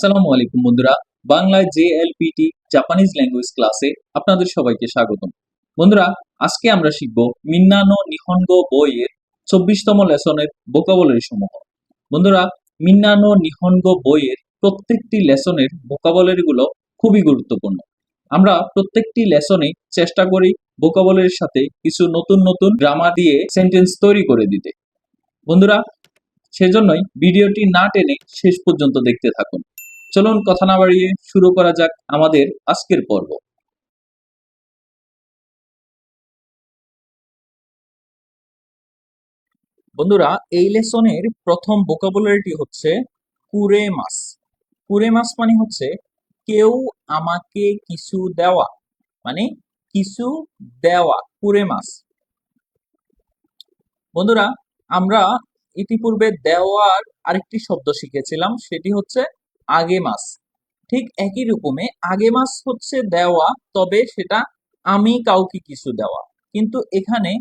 আসসালামু আলাইকুম বন্ধুরা, বাংলায় জেএলপিটি জাপানিজ ল্যাঙ্গুয়েজ ক্লাসে আপনাদের সবাইকে স্বাগতম। বন্ধুরা, আজকে আমরা শিখব মিন্নানো নিহনগো বইয়ের চব্বিশতম লেসনের ভোকাবলারি সমূহ। বন্ধুরা, মিন্নানো নিহনগো বইয়ের প্রত্যেকটি লেসনের ভোকাবলারি গুলো খুবই গুরুত্বপূর্ণ। আমরা প্রত্যেকটি লেসনে চেষ্টা করি ভোকাবলারির সাথে কিছু নতুন নতুন গ্রামার দিয়ে সেন্টেন্স তৈরি করে দিতে। বন্ধুরা, সেজন্যই ভিডিওটি না টেনে শেষ পর্যন্ত দেখতে থাকুন। চলুন কথা না বাড়িয়ে শুরু করা যাক আমাদের আজকের পর্ব। বন্ধুরা, এই লেসনের প্রথম ভোকাবুলারিটি হচ্ছে কুরে মাস। কুরে মাস মানে হচ্ছে কেউ আমাকে কিছু দেওয়া মানে কিছু দেওয়া, কুরে মাস। বন্ধুরা, আমরা ইতিপূর্বে দেওয়ার আরেকটি শব্দ শিখেছিলাম, সেটি হচ্ছে আগে মাস। ঠিক একই রকমে আগে মাস হচ্ছে দেওয়া, তবে সেটা আমি কাউকে কিছু দেওয়া। কিন্তু এখানে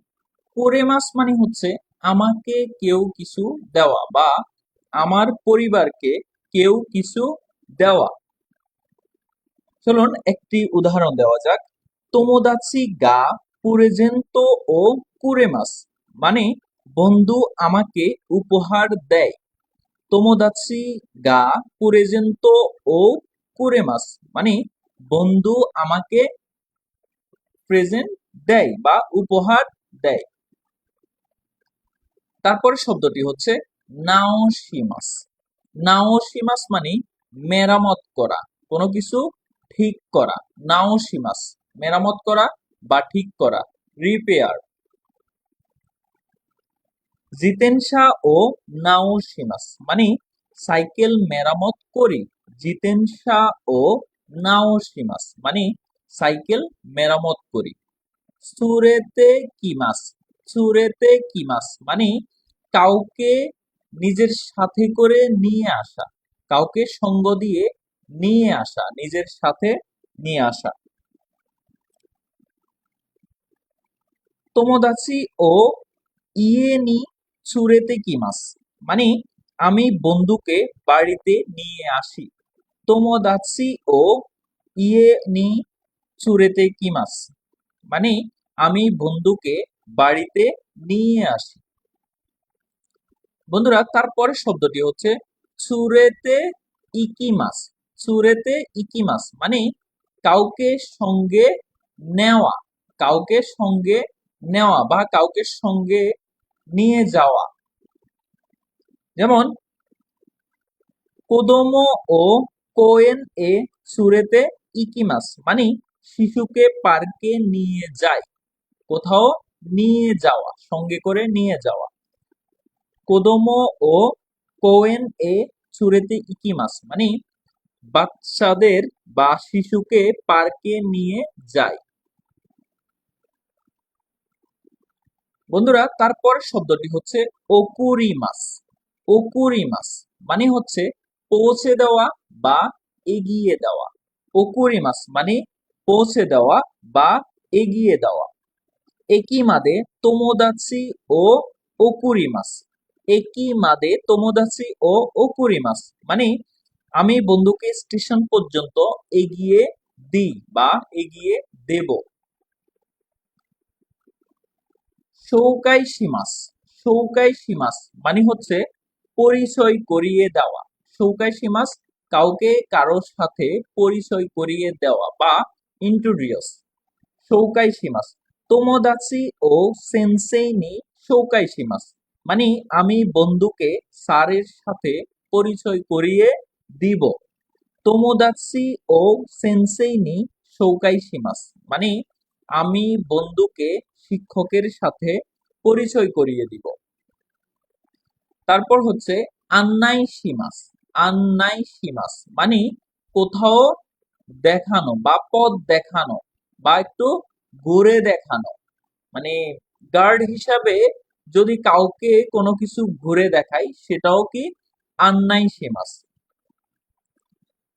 পরে মাস মানে হচ্ছে আমাকে কেউ কিছু দেওয়া বা আমার পরিবারকে কেউ কিছু দেওয়া। চলুন একটি উদাহরণ দেওয়া যাক। তোমোদাচি গা, পুরেজেন্তো ও কুরেমাস মানে বন্ধু আমাকে উপহার দেয়। তোমোদাচি গা পুরেজেন্তো ও কুরেমাস মানে বন্ধু আমাকে প্রেজেন্ট দেয় বা উপহার দেয় তারপরে শব্দটি হচ্ছে নাওশিমাস নাওশিমাস মানে মেরামত করা কোনো কিছু ঠিক করা নাওশিমাস মেরামত করা বা ঠিক করা রিপেয়ার জিতেনশা ও নাওশিমাস মানে সাইকেল মেরামত করি জিতেনশা ও নাওশিমাস মানে সাইকেল মেরামত করি। সুরেতে কিমাস সুরেতে কিমাস মানে কাউকে নিজের সাথে করে নিয়ে আসা। কাউকে সঙ্গ দিয়ে নিয়ে আসা, নিজের সাথে নিয়ে আসা। তোমোদাচি ও ইয়ে চুরেতে কিমাস মানে আমি বন্ধুকে বাড়িতে নিয়ে আসি। তোমোদাচি ও ইয়ে নি চুরেতে কিমাস মানে আমি বন্ধুকে বাড়িতে নিয়ে আসি। বন্ধুরা তারপরে শব্দটি হচ্ছে চুরেতে ইকিমাস চুরেতে ইকিমাস মানে কাউকে সঙ্গে নেওয়া। কাউকে সঙ্গে নেওয়া বা কাউকে সঙ্গে নিয়ে যাওয়া। যেমন, কোদোমো ও কোয়েন এ সুরেতে ইকিমাস মানে শিশুকে পার্কে নিয়ে যায়, কোথাও নিয়ে যাওয়া, সঙ্গে করে নিয়ে যাওয়া। কোদোমো ও কোয়েন এ সুরেতে ইকিমাস মানে বাচ্চাদের বা শিশুকে পার্কে নিয়ে যায়। বন্ধুরা, তারপর শব্দটি হচ্ছে ওকুরিমাস ওকুরিমাস মানে হচ্ছে পৌঁছে দেওয়া বা এগিয়ে দেওয়া। ওকুরিমাস মানে পৌঁছে দেওয়া বা এগিয়ে দেওয়া। একই মাদে তোমোদাচি ও ওকুরিমাস একই মাদে তোমোদাচি ও ওকুরিমাস মানে আমি বন্ধুকে স্টেশন পর্যন্ত এগিয়ে দিই বা এগিয়ে দেব। সৌকাই সীমাস সৌকাই সীমাস মানে হচ্ছে পরিচয় করিয়ে দেওয়া। সৌকাই সীমাস কাউকে কারোর সাথে পরিচয় করিয়ে দেওয়া বা ইন্ট্রোডিউস সৌকাই সীমাস তোমোদাচি ও সেন্সেই নি সৌকাই সীমাস মানে আমি বন্ধুকে স্যারের সাথে পরিচয় করিয়ে দিব। তোমোদাচি ও সেন্সেই নি সৌকাই সীমাস মানে আমি বন্ধুকে শিক্ষকের সাথে পরিচয় করিয়ে দিব। তারপর হচ্ছে আন্নাই সীমাস আন্নাই সীমাস মানে কোথাও দেখানো বা পথ দেখানো বা একটু ঘুরে দেখানো। মানে গার্ড হিসাবে যদি কাউকে কোনো কিছু ঘুরে দেখাই সেটাও কি আন্নাই সীমাস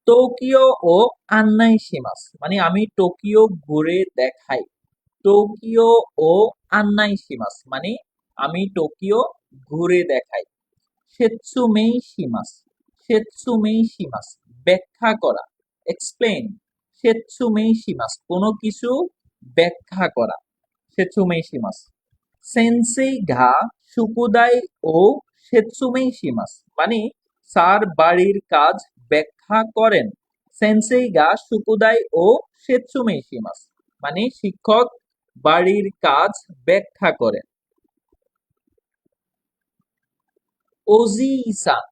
টোকিও ও আন্নাই সীমাস। মানে আমি টোকিও ঘুরে দেখাই। টোকিও ও আন্নাই সীমাস। মানে আমি টোকিও ঘুরে দেখাই। সীমাস। সীমাস। ব্যাখ্যা করা। এক্সপ্লেন সেতসুমেইশিমাস কোনো কিছু ব্যাখ্যা করা। সেতসুমেইশিমাস সেন্সেই ঘা, সুকুদাই ও সেতসুমেইশিমাস মানে স্যার বাড়ির কাজ ব্যাখ্যা করেন। সেন্সেই গা সুকুদাই ও সেতসুমেইশিমাস মানে শিক্ষক বাড়ির কাজ ব্যাখ্যা করেন। ওজি ইসান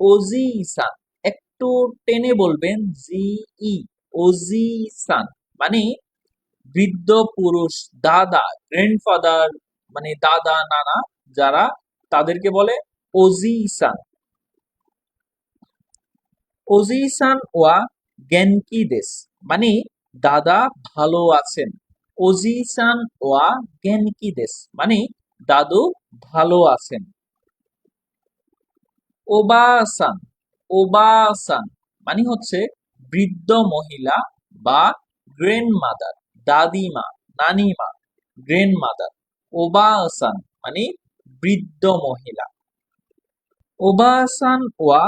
ওজি ইসান একটু টেনে বলবেন, জি ই, ওজি ইসান মানে বৃদ্ধ পুরুষ, দাদা গ্র্যান্ডফাদার মানে দাদা, নানা, যারা তাদেরকে বলে ওজি ইসান ওজি ইসান ওয়া গেনকি দেশ মানে দাদা ভালো আছেন ওজি ইসান ওয়া গেনকি দেশ মানে দাদু ভালো আছেন ওবাসান ওবাসান মানে হচ্ছে বৃদ্ধ মহিলা বা গ্র্যান্ড মাদার দাদিমা নানিমা গ্র্যান্ড মাদার ওবাসান মানে বৃদ্ধ মহিলা ওবাসান ওয়া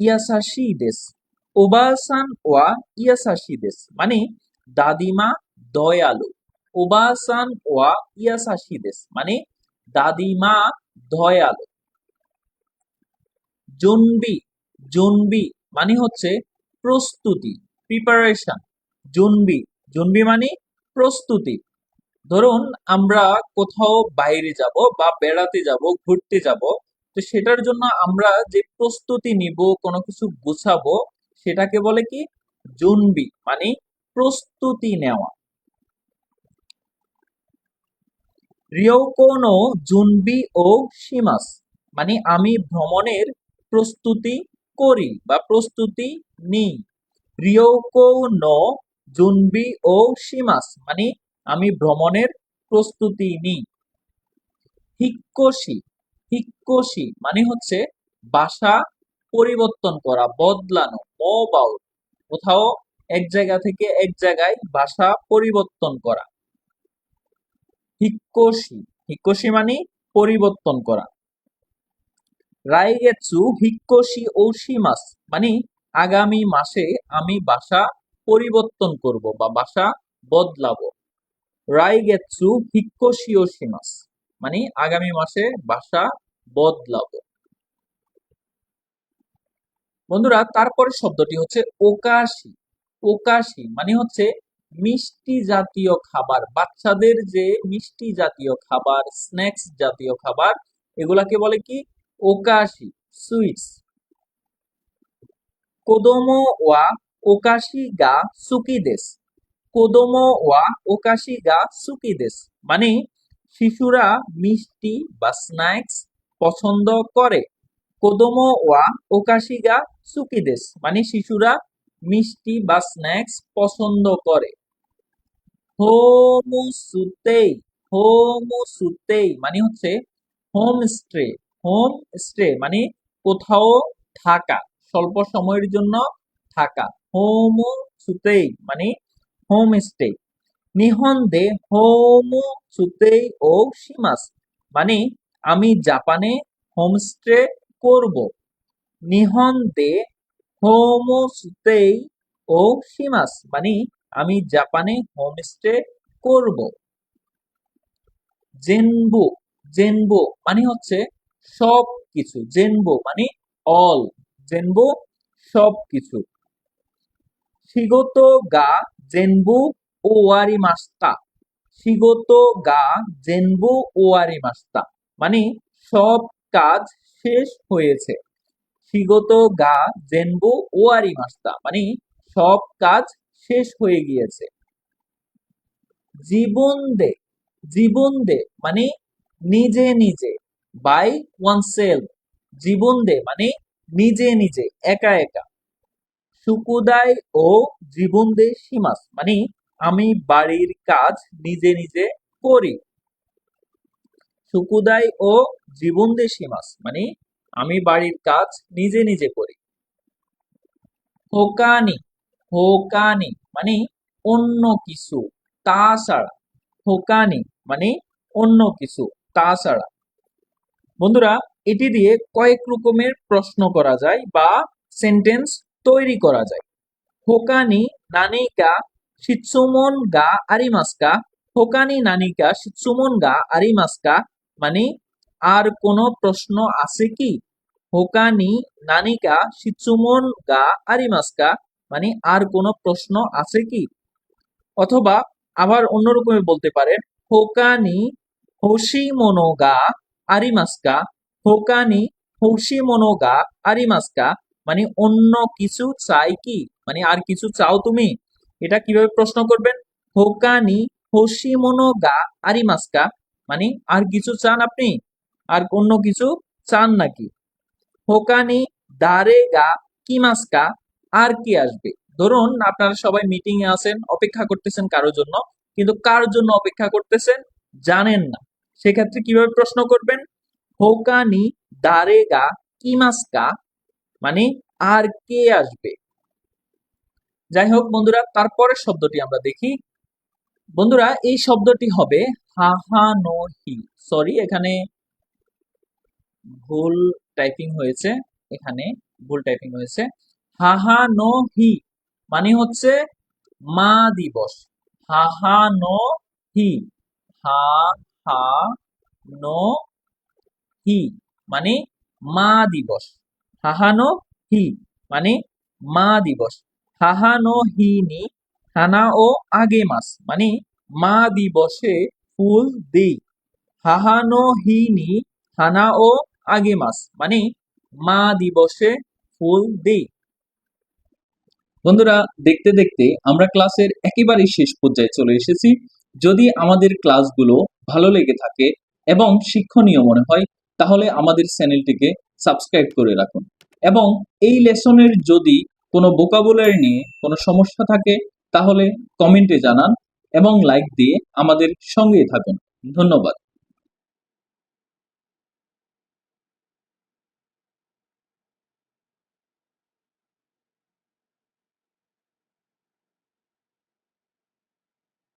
ইয়াসাশি দেশ ওবাসান ওয়া ইয়াসাশি দেশ মানে দাদিমা দয়ালু। ওবাসান ওয়া ইয়াসাশি দেশ মানে দাদিমা দয়ালু। জুনবি জুনবি মানে হচ্ছে প্রস্তুতি প্রিপারেশন জুনবি জুনবি মানে প্রস্তুতি। ধরুন আমরা কোথাও বাইরে যাব বা বেড়াতে যাব, ঘুরতে যাব তো সেটার জন্য আমরা যে প্রস্তুতি নিব, কোনো কিছু গুছাবো, সেটাকে বলে কি? জুনবি মানে প্রস্তুতি নেওয়া। রিওকোনো জুনবি ও সীমাস মানে আমি ভ্রমণের প্রস্তুতি করি বা প্রস্তুতি নিই। রিওকো নো জুনবি ও সীমাস মানে আমি ভ্রমণের প্রস্তুতি নিই। হিক্কোশি হিক্কোশি মানে হচ্ছে বাসা পরিবর্তন করা, বদলানো মোবাউল কোথাও এক জায়গা থেকে এক জায়গায় বাসা পরিবর্তন করা। হিক্কোশি হিক্কোশি মানে পরিবর্তন করা। রাইগেৎসু হিক্কোশি ওশিমাস মানে আগামী মাসে আমি বাসা পরিবর্তন করব বা বাসা বদলাবো। রাইগেৎসু হিক্কোশি ওশিমাস মানে আগামী মাসে বাসা বদলাবো। বন্ধুরা তারপরে শব্দটি হচ্ছে ওকাশি। ওকাশি মানে হচ্ছে মিষ্টি জাতীয় খাবার, বাচ্চাদের যে মিষ্টি জাতীয় খাবার, স্ন্যাক্স জাতীয় খাবার, এগুলাকে বলে কি? ওকাশি, সুইটস। কোদোমো ওয়া ওকাশি গা সুকি দেশ কোদোমো ওয়া ওকাশি গা সুকি দেশ মানে শিশুরা মিষ্টি বা স্ন্যাক্স পছন্দ করে। কোদোমো ওয়া ওকাশি গা সুকি দেশ মানে শিশুরা মিষ্টি বা স্ন্যাক্স পছন্দ করে। হোমুসুতেই হোমুসুতেই মানে হচ্ছে হোম স্টে হোম স্টে মানে কোথাও থাকা, স্বল্প সময়ের জন্য থাকা। হোমুসুতেই মানে হোম স্টে নিহন্দে হোমুসুতেই ও শিমাস মানে আমি জাপানে হোমস্টে করব। নিহন্দে হোমোস্টেই ও শিমাস মানে আমি জাপানে হোমস্টে করব। জেনবু জেনবু মানে হচ্ছে সব কিছু জেনবু মানে অল। জেনবু সব কিছু শিগত গা জেনবু ওয়ারি মাস্তা শিগত গা জেনবু ওয়ারি মাস্তা মানে সব কাজ শেষ হয়েছে। শিগত গা জেনবু ওয়ারি মাস্তা মানে সব কাজ শেষ হয়ে গিয়েছে। জীবন দে জীবন দে মানে নিজে নিজে বাই ওয়ান সেল জীবন দে মানে নিজে নিজে, একা একা। সুকুদায় ও জীবন দে সীমাস। মানে আমি বাড়ির কাজ নিজে নিজে করি। সুকুদাই ও জীবন দে সীমাস মানে আমি বাড়ির কাজ নিজে নিজে করি। হোকানি হোকানি মানে অন্য কিছু, তাছাড়া হোকানি মানে অন্য কিছু, তাছাড়া। বন্ধুরা, এটি দিয়ে কয়েক রকমের প্রশ্ন করা যায় বা সেন্টেন্স তৈরি করা যায়। হোকানি নানিকা শিৎসুমন গা আরিমাস্কা হোকানি নানিকা শিৎসুমন গা আরিমাস্কা মানে আর কোনো প্রশ্ন আছে কি হোকানি নানিকা শিৎসুমন গা আরিমাস্কা মানে আর কোনো প্রশ্ন আছে কি অথবা আবার অন্যরকমে বলতে পারেন হোকানি হোশিমোনো গা আরিমাস্কা হোকানি গা আরিমাস্কা মানে অন্য কিছু চাই কি মানে আর কিছু চাও তুমি এটা কীভাবে প্রশ্ন করবেন? হোকানি হোশিমোনো গা আরিমাস্কা। মানে আর কিছু চান আপনি? আর অন্য কিছু চান নাকি? হোকানি দারে গা কিমাস্কা? আর কি আসবে? ধরুন আপনারা সবাই মিটিং এ আছেন, অপেক্ষা করতেছেন কারোর জন্য, কিন্তু কার জন্য অপেক্ষা করতেছেন জানেন না। সেক্ষেত্রে কীভাবে প্রশ্ন করবেন? হোকানি দারে গা কিমাস্কা? মানে আর কে আসবে? যাই হোক বন্ধুরা, তারপরের শব্দটি আমরা দেখি। বন্ধুরা, এই শব্দটি হবে নো হি। সরি এখানে ভুল টাইপিং হয়েছে। এখানে ভুল টাইপিং হয়েছে। নো হি মানে হচ্ছে মা দিবস। হাহা নো হি। হা হা নো হি মানে মা দিবস। হাহানো হি মানে মা দিবস। হাহানো হি নি হানা ও আগে মাস মানে মা দিবসে ফুল দেই। হাহানো হি নি হানা ও আগে মাস মানে মা দিবসে ফুল দেই। বন্ধুরা, দেখতে দেখতে আমরা ক্লাসের একেবারে শেষ পর্যায়ে চলে এসেছি। যদি আমাদের ক্লাসগুলো ভালো লেগে থাকে এবং শিক্ষণীয় মনে হয়, তাহলে আমাদের চ্যানেলটিকে সাবস্ক্রাইব করে রাখুন। এবং এই লেসনের যদি কোনো ভোকাবুলারি নিয়ে কোনো সমস্যা থাকে, তাহলে কমেন্টে জানান এবং লাইক দিয়ে আমাদের সঙ্গেই থাকুন। ধন্যবাদ।